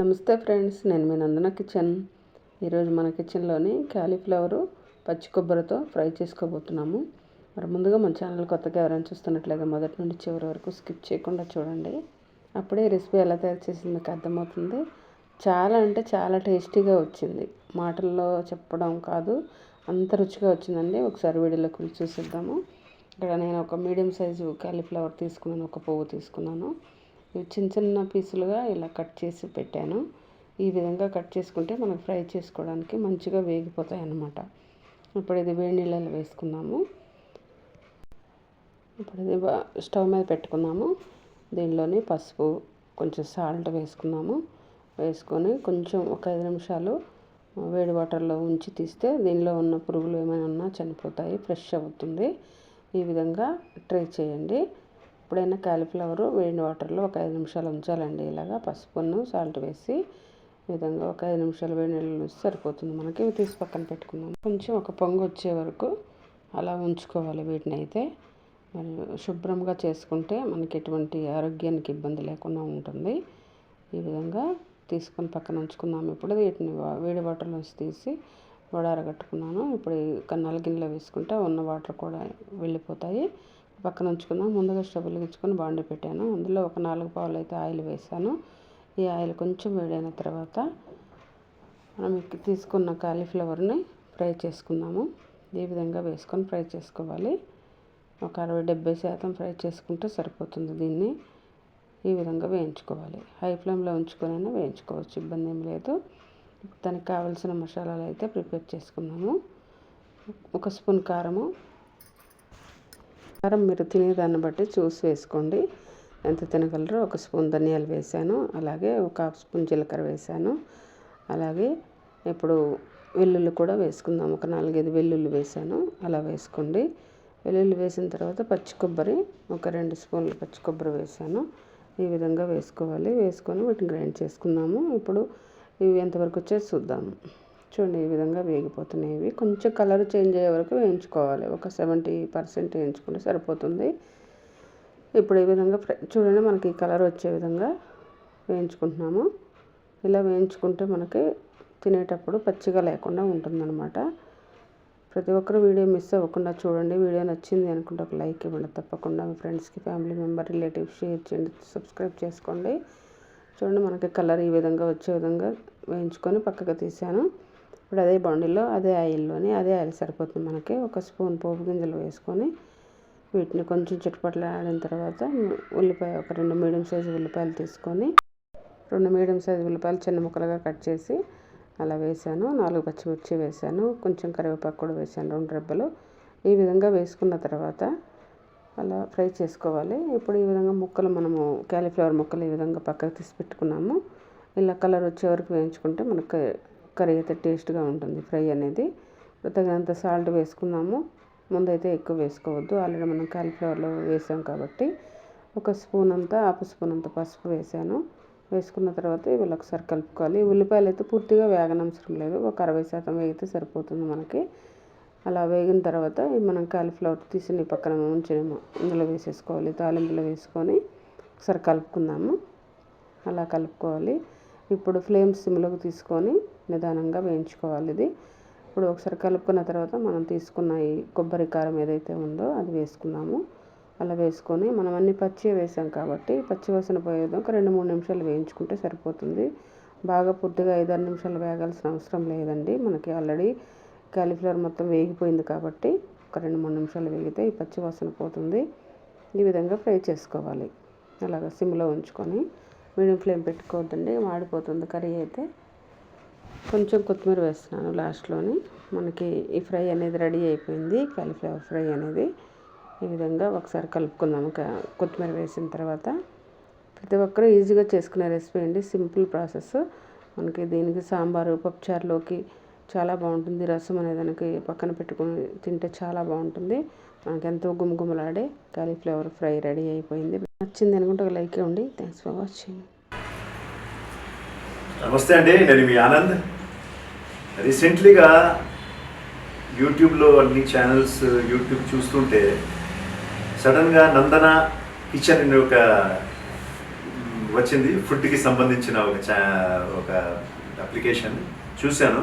నమస్తే ఫ్రెండ్స్ నేను మీ నందన కిచెన్. ఈరోజు మన కిచెన్లోని క్యాలీఫ్లవరు పచ్చి కొబ్బరితో ఫ్రై చేసుకోబోతున్నాము. మరి ముందుగా మన ఛానల్ కొత్తగా ఎవరైనా చూస్తున్నట్లయితే మొదటి నుండి చివరి వరకు స్కిప్ చేయకుండా చూడండి. అప్పుడే రెసిపీ ఎలా తయారు చేసింది మీకు అర్థమవుతుంది. చాలా అంటే చాలా టేస్టీగా వచ్చింది. మాటల్లో చెప్పడం కాదు అంత రుచిగా వచ్చిందండి. ఒకసారి వీడియోలోకి వెళ్ళి చూసిద్దాము. ఇక్కడ నేను ఒక మీడియం సైజు క్యాలీఫ్లవర్ తీసుకున్నాను ఒక పువ్వు తీసుకున్నాను. చిన్న చిన్న పీసులుగా ఇలా కట్ చేసి పెట్టాను. ఈ విధంగా కట్ చేసుకుంటే మనం ఫ్రై చేసుకోవడానికి మంచిగా వేగిపోతాయి అన్నమాట. ఇప్పుడు ఇది వేడి నీళ్ళలో వేసుకుందాము. ఇప్పుడు ఇది స్టవ్ మీద పెట్టుకున్నాము దీనిలోని పసుపు కొంచెం సాల్ట్ వేసుకున్నాము వేసుకొని కొంచెం ఒక ఐదు నిమిషాలు వేడి వాటర్లో ఉంచి తీస్తే దీనిలో ఉన్న పురుగులు ఏమైనా ఉన్నా చనిపోతాయి ఫ్రెష్ అవుతుంది. ఈ విధంగా ట్రై చేయండి. ఎప్పుడైనా కాలీఫ్లవర్ వేడి వాటర్లో ఒక ఐదు నిమిషాలు ఉంచాలండి. ఇలాగా పసుపును సాల్ట్ వేసి ఈ విధంగా ఒక ఐదు నిమిషాలు వేడి నీళ్ళు సరిపోతుంది. మనకి ఇవి తీసి పక్కన పెట్టుకున్నాం కొంచెం ఒక పొంగు వచ్చే వరకు అలా ఉంచుకోవాలి వీటిని అయితే. మరి శుభ్రంగా చేసుకుంటే మనకి ఎటువంటి ఆరోగ్యానికి ఇబ్బంది లేకుండా ఉంటుంది. ఈ విధంగా తీసుకొని పక్కన ఉంచుకుందాం. ఇప్పుడు వీటిని వా- వేడి వాటర్లోంచి తీసి వడారగట్టుకున్నాను ఇప్పుడు కన్నాల గిన్నెలో వేసుకుంటే ఉన్న వాటర్ కూడా వెళ్ళిపోతాయి. పక్కన ఉంచుకుందాం ముందుగా స్టవ్ వెలిగించుకొని బాండి పెట్టాను. అందులో ఒక నాలుగు పావులు అయితే ఆయిల్ వేసాను ఈ ఆయిల్ కొంచెం వేడైన తర్వాత మనం తీసుకున్న కాలీఫ్లవర్ని ఫ్రై చేసుకుందాము. ఈ విధంగా వేసుకొని ఫ్రై చేసుకోవాలి. ఒక అరవై డెబ్బై శాతం ఫ్రై చేసుకుంటే సరిపోతుంది దీన్ని. ఈ విధంగా వేయించుకోవాలి. హై ఫ్లేమ్లో ఉంచుకొని వేయించుకోవచ్చు. ఇబ్బంది ఏం లేదు. దానికి కావలసిన మసాలాలు అయితే ప్రిపేర్ చేసుకున్నాము. ఒక స్పూన్ కారము కారం మీరు తినేదాన్ని బట్టి చూసి వేసుకోండి. ఎంత తినగలరో ఒక స్పూన్ ధనియాలు వేసాను. అలాగే ఒక హాఫ్ స్పూన్ జీలకర్ర వేసాను. అలాగే ఇప్పుడు వెల్లుల్లి కూడా వేసుకుందాం. ఒక నాలుగైదు వెల్లుల్లి వేసాను. అలా వేసుకోండి. వెల్లుల్లి వేసిన తర్వాత పచ్చి కొబ్బరి ఒక రెండు స్పూన్లు పచ్చి కొబ్బరి వేసాను. ఈ విధంగా వేసుకోవాలి. వేసుకొని వీటిని గ్రైండ్ చేసుకుందాము. ఇప్పుడు ఇవి ఎంతవరకు వచ్చేసి చూద్దాము చూడండి ఈ విధంగా వేగిపోతున్నాయి కొంచెం కలర్ చేంజ్ అయ్యే వరకు వేయించుకోవాలి. ఒక సెవెంటీ పర్సెంట్ వేయించుకుంటే సరిపోతుంది. ఇప్పుడు ఈ విధంగా చూడండి మనకి ఈ కలర్ వచ్చే విధంగా వేయించుకుంటున్నాము. ఇలా వేయించుకుంటే మనకి తినేటప్పుడు పచ్చిగా లేకుండా ఉంటుందన్నమాట. ప్రతి ఒక్కరు వీడియో మిస్ అవ్వకుండా చూడండి. వీడియో నచ్చింది అనుకుంటే ఒక లైక్ ఇవ్వండి. తప్పకుండా మీ ఫ్రెండ్స్కి ఫ్యామిలీ మెంబర్ రిలేటివ్స్ షేర్ చేయండి. సబ్స్క్రైబ్ చేసుకోండి. చూడండి మనకి కలర్ ఈ విధంగా వచ్చే విధంగా వేయించుకొని పక్కకు తీసాను. ఇప్పుడు అదే బాండిలో అదే ఆయిల్లోని అదే ఆయిల్ సరిపోతుంది మనకి. ఒక స్పూన్ పోపు గింజలు వేసుకొని వీటిని కొంచెం చుట్టుపట్ల ఆడిన తర్వాత ఉల్లిపాయ ఒక రెండు మీడియం సైజు ఉల్లిపాయలు తీసుకొని రెండు మీడియం సైజు ఉల్లిపాయలు చిన్న ముక్కలుగా కట్ చేసి అలా వేసాను. నాలుగు పచ్చిమిర్చి వేసాను. కొంచెం కరివేపాకు కూడా వేసాను రెండు రెబ్బలు. ఈ విధంగా వేసుకున్న తర్వాత అలా ఫ్రై చేసుకోవాలి. ఇప్పుడు ఈ విధంగా ముక్కలు మనము క్యాలీఫ్లవర్ ముక్కలు ఈ విధంగా పక్కకు తీసి పెట్టుకున్నాము. ఇలా కలర్ వచ్చే వరకు వేయించుకుంటే మనకు కర్రీ అయితే టేస్ట్గా ఉంటుంది ఫ్రై అనేది. తగినంత సాల్ట్ వేసుకున్నాము. ముందైతే ఎక్కువ వేసుకోవద్దు. ఆల్రెడీ మనం కాలీఫ్లవర్లో వేసాం కాబట్టి ఒక స్పూన్ అంతా హాఫ్ స్పూన్ అంత పసుపు వేసాను. వేసుకున్న తర్వాత ఇవి ఒకసారి కలుపుకోవాలి. ఉల్లిపాయలు అయితే పూర్తిగా వేగనవసరం లేదు. ఒక అరవై శాతం వేగితే సరిపోతుంది మనకి. అలా వేగిన తర్వాత మనం కాలీఫ్లవర్ తీసిన పక్కన ఉంచేమో ఇందులో వేసేసుకోవాలి. తాలింపులో వేసుకొని ఒకసారి కలుపుకుందాము. అలా కలుపుకోవాలి. ఇప్పుడు ఫ్లేమ్ సిమ్లోకి తీసుకొని నిదానంగా వేయించుకోవాలి ఇది. ఇప్పుడు ఒకసారి కలుపుకున్న తర్వాత మనం తీసుకున్న ఈ కొబ్బరి కారం ఏదైతే ఉందో అది వేసుకున్నాము. అలా వేసుకొని మనం అన్ని పచ్చి వేసాం కాబట్టి పచ్చి వాసన పోయేది ఒక రెండు మూడు నిమిషాలు వేయించుకుంటే సరిపోతుంది. బాగా పూర్తిగా ఐదారు నిమిషాలు వేగాల్సిన అవసరం లేదండి. మనకి ఆల్రెడీ కాలీఫ్లవర్ మొత్తం వేగిపోయింది కాబట్టి ఒక రెండు మూడు నిమిషాలు వేగితే ఈ పచ్చి వాసన పోతుంది. ఈ విధంగా ఫ్రై చేసుకోవాలి. అలాగ సిమ్లో ఉంచుకొని మీడియం ఫ్లేమ్ పెట్టుకోవద్దండి మాడిపోతుంది. కర్రీ అయితే కొంచెం కొత్తిమీర వేస్తున్నాను లాస్ట్లోని. మనకి ఈ ఫ్రై అనేది రెడీ అయిపోయింది కాలీఫ్లవర్ ఫ్రై అనేది. ఈ విధంగా ఒకసారి కలుపుకుందాము కొత్తిమీర వేసిన తర్వాత. ప్రతి ఒక్కరూ ఈజీగా చేసుకునే రెసిపీ అండి. Simple process. మనకి దీనికి సాంబారు పప్పుచారులోకి చాలా బాగుంటుంది. రసం అనే దానికి పక్కన పెట్టుకొని తింటే చాలా బాగుంటుంది. మనకి ఎంతో గుమగుమలాడే కాలీఫ్లవర్ ఫ్రై రెడీ అయిపోయింది. నచ్చింది అనుకుంటే ఒక లైక్ ఇవ్వండి. థ్యాంక్స్ ఫర్ వాచింగ్ నమస్తే అండి. నేను మీ ఆనంద్. రీసెంట్లీగా యూట్యూబ్లో అన్ని ఛానల్స్ యూట్యూబ్ చూస్తుంటే సడన్గా నందన కిచెన్ అనే ఒక వచ్చింది. ఫుడ్కి సంబంధించిన ఒక చా ఒక అప్లికేషన్ చూశాను.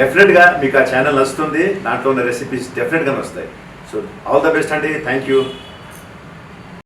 డెఫినెట్గా మీకు ఆ ఛానల్ నచ్చుతుంది. దాంట్లో ఉన్న రెసిపీస్ డెఫినెట్గా వస్తాయి. సో ఆల్ ద బెస్ట్ అండి. Thank you